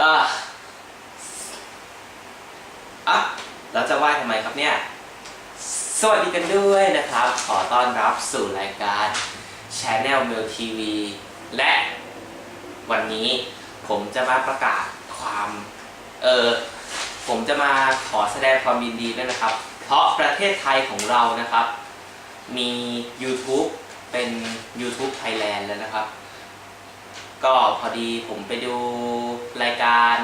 อะอะเราจะไหว้ทำไมครับเนี่ย สวัสดีกันด้วยนะครับ ขอต้อนรับสู่รายการ Channel Mail TV และวันนี้ผมจะมาประกาศความ เออ ผมจะมาขอแสดงความยินดีด้วยนะครับ เพราะประเทศไทยของเรานะครับ มี YouTube เป็น YouTube Thailand แล้วนะครับ ก็พอดีผมไปดูรายการ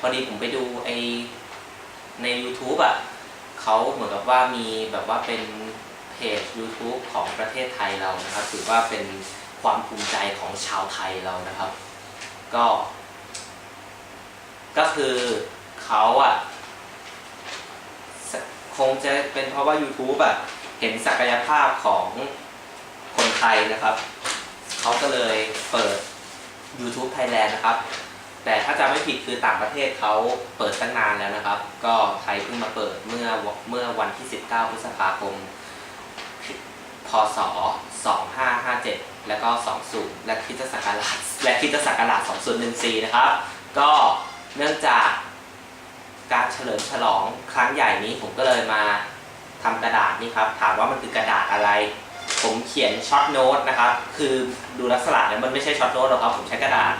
พอดีผมไปดูไอใน YouTube อะเขาเหมือนกับว่ามีแบบว่าเป็นเพจ YouTube ของประเทศไทยเรานะครับ ถือว่าเป็นความภูมิใจของชาวไทยเรานะครับ ก็ ก็คือเขาอะคงจะเป็นเพราะว่า YouTube อะเห็นศักยภาพของคนไทยนะครับ เขาก็เลยเปิด YouTube Thailand นะครับ แต่ถ้าจำไม่ผิดคือต่างประเทศเขาเปิดตั้งนานแล้วนะครับ ก็ไทยเพิ่งมาเปิดเมื่อเมื่อวันที่ 19 พฤษภาคม พศ 2557 แล้วก็ 20 และคริสตศักราชและคริสตศักราช2014 นะครับ ก็เนื่องจากการเฉลิมฉลองครั้งใหญ่นี้ผมก็เลยมาทำกระดาษนี่ครับ ถามว่ามันคือกระดาษอะไร ผมเขียนช็อตโน้ตนะครับ คือดูลักษณะแล้วมันไม่ใช่ช็อตโน้ตหรอกครับ ผมใช้กระดาษ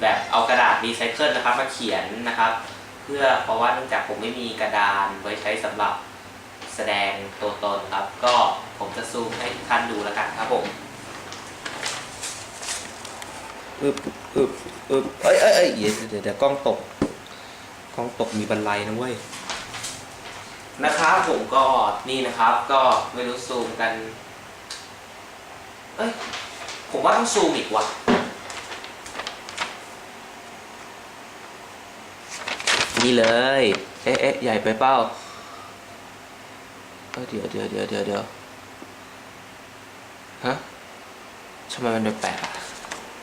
แบบเอากระดาษรีไซเคิลนะครับ มาเขียนนะครับ เพื่อเพราะว่าเนื่องจากผมไม่มีกระดานไว้ใช้สำหรับแสดงตัวตนครับ ก็ผมจะซูมให้ทุกท่านดูแล้วกันครับผมอึบอึบอึบเอ้ยเอ้ยเอ้ยเดี๋ยวเดี๋ยวเดี๋ยวกล้องตกกล้องตกมีบันไลนะเว้ยนะครับผมก็นี่นะครับ ก็ไม่รู้ซูมกัน เอ้ย ผมว่าต้องซูมอีกว่ะ นี่เลย เอ๊ะเอ๊ะใหญ่ไปเป้าเอ้ยเดี๋ยวเดี๋ยวเดี๋ยวเดี๋ยวเดี๋ยวฮะทำไมมันแปลก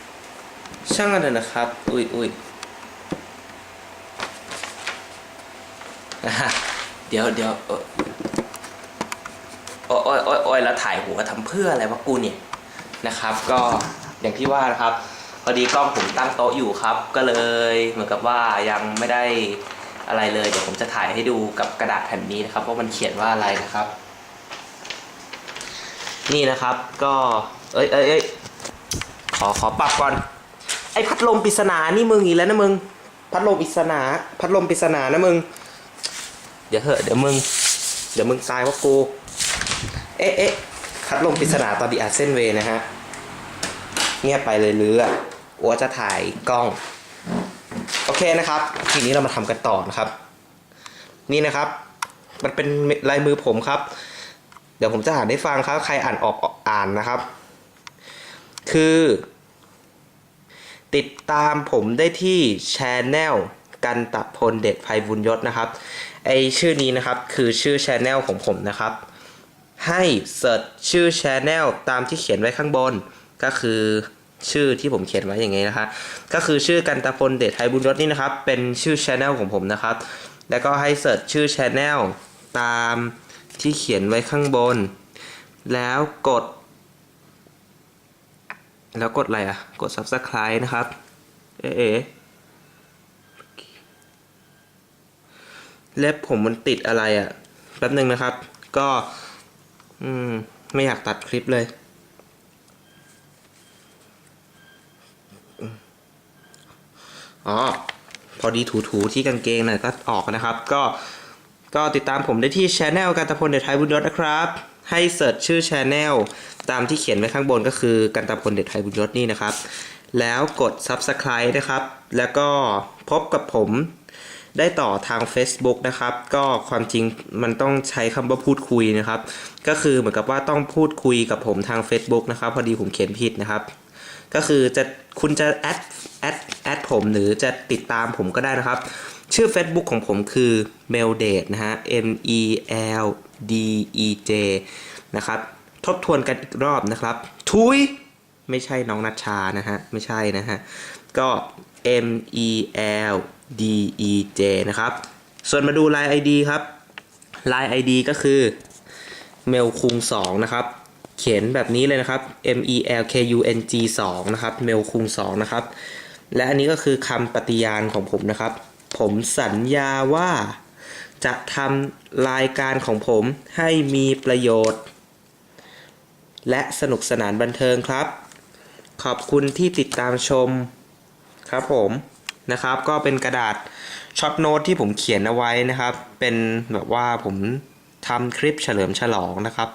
ๆช่างมันเถอะนะครับ อุ้ยอุ้ยอะเดี๋ยวเดี๋ยวอ่อโอ้ยโอ้ยโอ้ยโอ้ยแล้วถ่ายหัวทำเพื่ออะไรวะกูเนี่ย นะครับ ก็อย่างที่ว่านะครับพอดีกล้องผมตั้งโต๊ะอยู่ครับ ก็เลยเหมือนกับว่ายังไม่ได้อะไรเลยเดี๋ยวผมจะถ่ายให้ดูกับกระดาษแผ่นนี้นะครับว่ามันเขียนว่าอะไรนะครับ นี่นะครับก็เอ้ยเอ้ยขอขอปรับก่อนไอ้พัดลมปริศนานี่มึงอีกแล้วนะมึงพัดลมปริศนา พัดลมปริศนานะมึง เดี๋ยวเหอะเดี๋ยวมึง เดี๋ยวมึงตายว่ากู เอ๊ะเอ๊ะ พัดลมปริศนาตอนดีอาเส้นเวนะฮะเงียบไปเลยหรืออะอัวจะถ่ายกล้อง โอเคนะครับ ทีนี้เรามาทำกันต่อนะครับ นี่นะครับ มันเป็นลายมือผมครับ เดี๋ยวผมจะอ่านให้ฟังครับ ใครอ่านออกอ่านนะครับ คือ ติดตามผมได้ที่ช anel กันตะพลเดชไพบุญยศนะครับ ไอชื่อนี้นะครับ คือชื่อช anel ของผมนะครับ ให้เสิร์ชชื่อช anel ตามที่เขียนไว้ข้างบน ก็คือชื่อที่ผมเขียนไว้อย่างงี้นะคะ ก็คือชื่อกันตะพลเดชไทยบุญยศนี่นะครับ เป็นชื่อช anel ของผมนะครับ แล้วก็ให้เสิร์ชชื่อช anel ตามที่เขียนไว้ข้างบน แล้วกด แล้วกดอะไรอะ กด subscribe นะครับ เอ๊ะเล็บผมมันติดอะไรอะ แป๊บหนึ่งนะครับ ก็ อืม ไม่อยากตัดคลิปเลย อ๋อ พอดีถูๆที่กางเกงหน่อยก็ออกนะครับ ก็ ก็ติดตามผมได้ที่ช anel กันตะพลเดชไทยบุญยศนะครับ ให้เสิร์ชชื่อช anel ตามที่เขียนไว้ข้างบนก็คือกันตะพลเดชไทยบุญยศนี่นะครับ แล้วกด subscribe นะครับ แล้วก็พบกับผม ได้ต่อทาง Facebook นะครับ ก็ความจริงมันต้องใช้คำว่าพูดคุยนะครับ ก็คือเหมือนกับว่าต้องพูดคุยกับผมทาง Facebook นะครับ พอดีผมเขียนผิดนะครับ ก็คือจะคุณจะแอดแอดแอดผมหรือจะติดตามผมก็ได้นะครับ ชื่อ Facebook ของผมคือ m e l d a t นะฮะ M E L D E J นะครับ ทบทวนกันอีกรอบนะครับทุยไม่ใช่น้องนัชชานะฮะ ไม่ใช่นะฮะ ก็ M E L D E J นะครับ ส่วนมาดู Line ID ครับ Line ID ก็คือเมลคุง2นะครับ เขียนแบบนี้เลยนะครับ M E L K U N G 2นะครับเมลคุง2นะครับ และอันนี้ก็คือคำปฏิญาณของผมนะครับ ผมสัญญาว่าจะทำรายการของผมให้มีประโยชน์ และสนุกสนานบันเทิงครับ ขอบคุณที่ติดตามชมครับผม นะครับ ก็เป็นกระดาษช็อตโน้ตที่ผมเขียนเอาไว้นะครับ เป็นแบบว่าผมทำคลิปเฉลิมฉลองนะครับ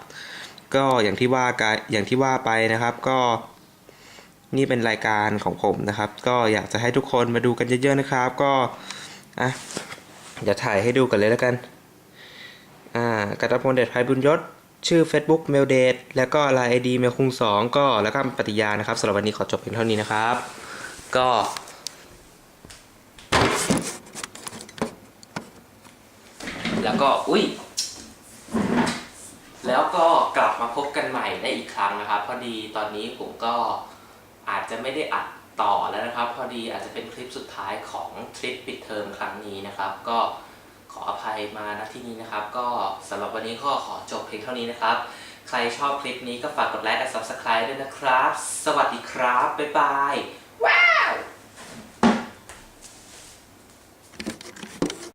ก็อย่างที่ว่ากายอย่างที่ว่าไปนะครับ ก็นี่เป็นรายการของผมนะครับ ก็อยากจะให้ทุกคนมาดูกันเยอะๆนะครับ ก็อะเดี๋ยวถ่ายให้ดูกันเลยแล้วกันอ่ากระตพลเดชภัยบุญยศชื่อ Facebook เมลเดทแล้วก็ไลน์ไอดีเมลคุงสองก็แล้วก็ปฏิญาณนะครับสำหรับวันนี้ขอจบเพียงเท่านี้นะครับ ก็ แล้วก็อุ้ยแล้วก็กลับมาพบกันใหม่ได้อีกครั้งนะครับ พอดีตอนนี้ผมก็อาจจะไม่ได้อัดต่อแล้วนะครับ พอดีอาจจะเป็นคลิปสุดท้ายของทริปปิดเทอมครั้งนี้นะครับ ก็ขออภัยมาณที่นี้นะครับ ก็สำหรับวันนี้ก็ขอจบเพียงเท่านี้นะครับ ใครชอบคลิปนี้ก็ฝากกดไลค์และ subscribe ด้วยนะครับ สวัสดีครับ บ๊ายบาย ว้าว